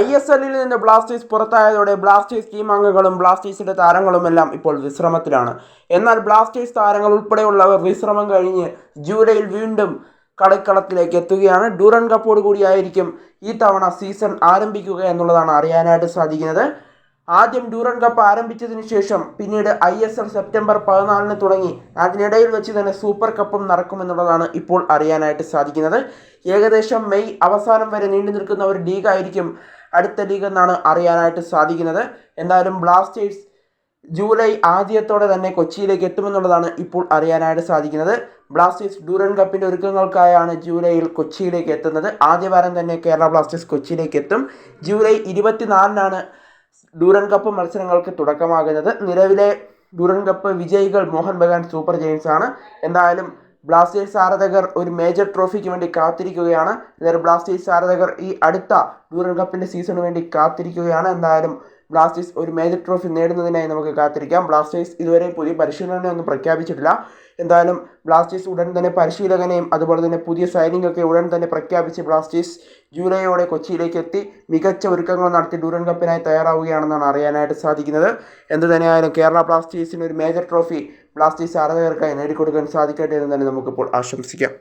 I S എല്ലിൽ നിന്ന് Blasters പുറത്തായതോടെ Blasters team അംഗങ്ങളും ബ്ലാസ്റ്റേഴ്സിന്റെ താരങ്ങളുമെല്ലാം ഇപ്പോൾ വിശ്രമത്തിലാണ്. എന്നാൽ ബ്ലാസ്റ്റേഴ്സ് താരങ്ങൾ ഉൾപ്പെടെയുള്ളവർ വിശ്രമം കഴിഞ്ഞ് ജൂലൈയിൽ വീണ്ടും കളിക്കളത്തിലേക്ക് എത്തുകയാണ്. ഡൂറൻ കപ്പോട് കൂടിയായിരിക്കും ഈ തവണ സീസൺ ആരംഭിക്കുക എന്നുള്ളതാണ് അറിയാനായിട്ട് സാധിക്കുന്നത്. ആദ്യം ഡൂറൻ കപ്പ് ആരംഭിച്ചതിന് ശേഷം പിന്നീട് ഐ എസ് എൽ സെപ്റ്റംബർ പതിനാലിന് തുടങ്ങി അതിനിടയിൽ വെച്ച് തന്നെ സൂപ്പർ കപ്പും നടക്കുമെന്നുള്ളതാണ് ഇപ്പോൾ അറിയാനായിട്ട് സാധിക്കുന്നത്. ഏകദേശം മെയ് അവസാനം വരെ നീണ്ടു നിൽക്കുന്ന ഒരു ലീഗായിരിക്കും അടുത്ത ലീഗ് എന്നാണ് അറിയാനായിട്ട് സാധിക്കുന്നത്. എന്തായാലും ബ്ലാസ്റ്റേഴ്സ് ജൂലൈ ആദ്യത്തോടെ തന്നെ കൊച്ചിയിലേക്ക് എത്തുമെന്നുള്ളതാണ് ഇപ്പോൾ അറിയാനായിട്ട് സാധിക്കുന്നത്. ബ്ലാസ്റ്റേഴ്സ് ഡൂറൻ കപ്പിന്റെ ഒരുക്കങ്ങൾക്കായാണ് ജൂലൈയിൽ കൊച്ചിയിലേക്ക് എത്തുന്നത്. ആദ്യവാരം തന്നെ കേരള ബ്ലാസ്റ്റേഴ്സ് കൊച്ചിയിലേക്ക് എത്തും. ജൂലൈ ഇരുപത്തിനാലിനാണ് ഡൂറൻ കപ്പ് മത്സരങ്ങൾക്ക് തുടക്കമാകുന്നത്. നിലവിലെ ഡൂറൻ കപ്പ് വിജയികൾ മോഹൻ ബഗാൻ സൂപ്പർ ജയൻസ് ആണ് എന്തായാലും ബ്ലാസ്റ്റേഴ്സ് ആരാധകർ ഒരു മേജർ ട്രോഫിക്ക് വേണ്ടി കാത്തിരിക്കുകയാണ്. എന്തായാലും ബ്ലാസ്റ്റേഴ്സ് ആരാധകർ ഈ അടുത്ത വേൾഡ് കപ്പിന്റെ സീസണിന് വേണ്ടി കാത്തിരിക്കുകയാണ്. എന്തായാലും ബ്ലാസ്റ്റേഴ്സ് ഒരു മേജർ ട്രോഫി നേടുന്നതിനായി നമുക്ക് കാത്തിരിക്കാം. ബ്ലാസ്റ്റേഴ്സ് ഇതുവരെ പുതിയ പരിശീലനം ഒന്നും പ്രഖ്യാപിച്ചിട്ടില്ല. എന്തായാലും ബ്ലാസ്റ്റേഴ്സ് ഉടൻ തന്നെ പരിശീലകനെയും അതുപോലെ തന്നെ പുതിയ സൈനിങ് ഒക്കെ ഉടൻ തന്നെ പ്രഖ്യാപിച്ച് ബ്ലാസ്റ്റേഴ്സ് ജൂലൈയോടെ കൊച്ചിയിലേക്ക് എത്തി മികച്ച ഒരുക്കങ്ങൾ നടത്തി ഡൂറൻ കപ്പിനായി തയ്യാറാവുകയാണെന്നാണ് അറിയാനായിട്ട് സാധിക്കുന്നത്. എന്ത് തന്നെയായാലും കേരള ബ്ലാസ്റ്റേഴ്സിന് ഒരു മേജർ ട്രോഫി ബ്ലാസ്റ്റേഴ്സ് ആരാധകർക്കായി നേടിക്കൊടുക്കാൻ സാധിക്കട്ടെ എന്ന് തന്നെ നമുക്കിപ്പോൾ ആശംസിക്കാം.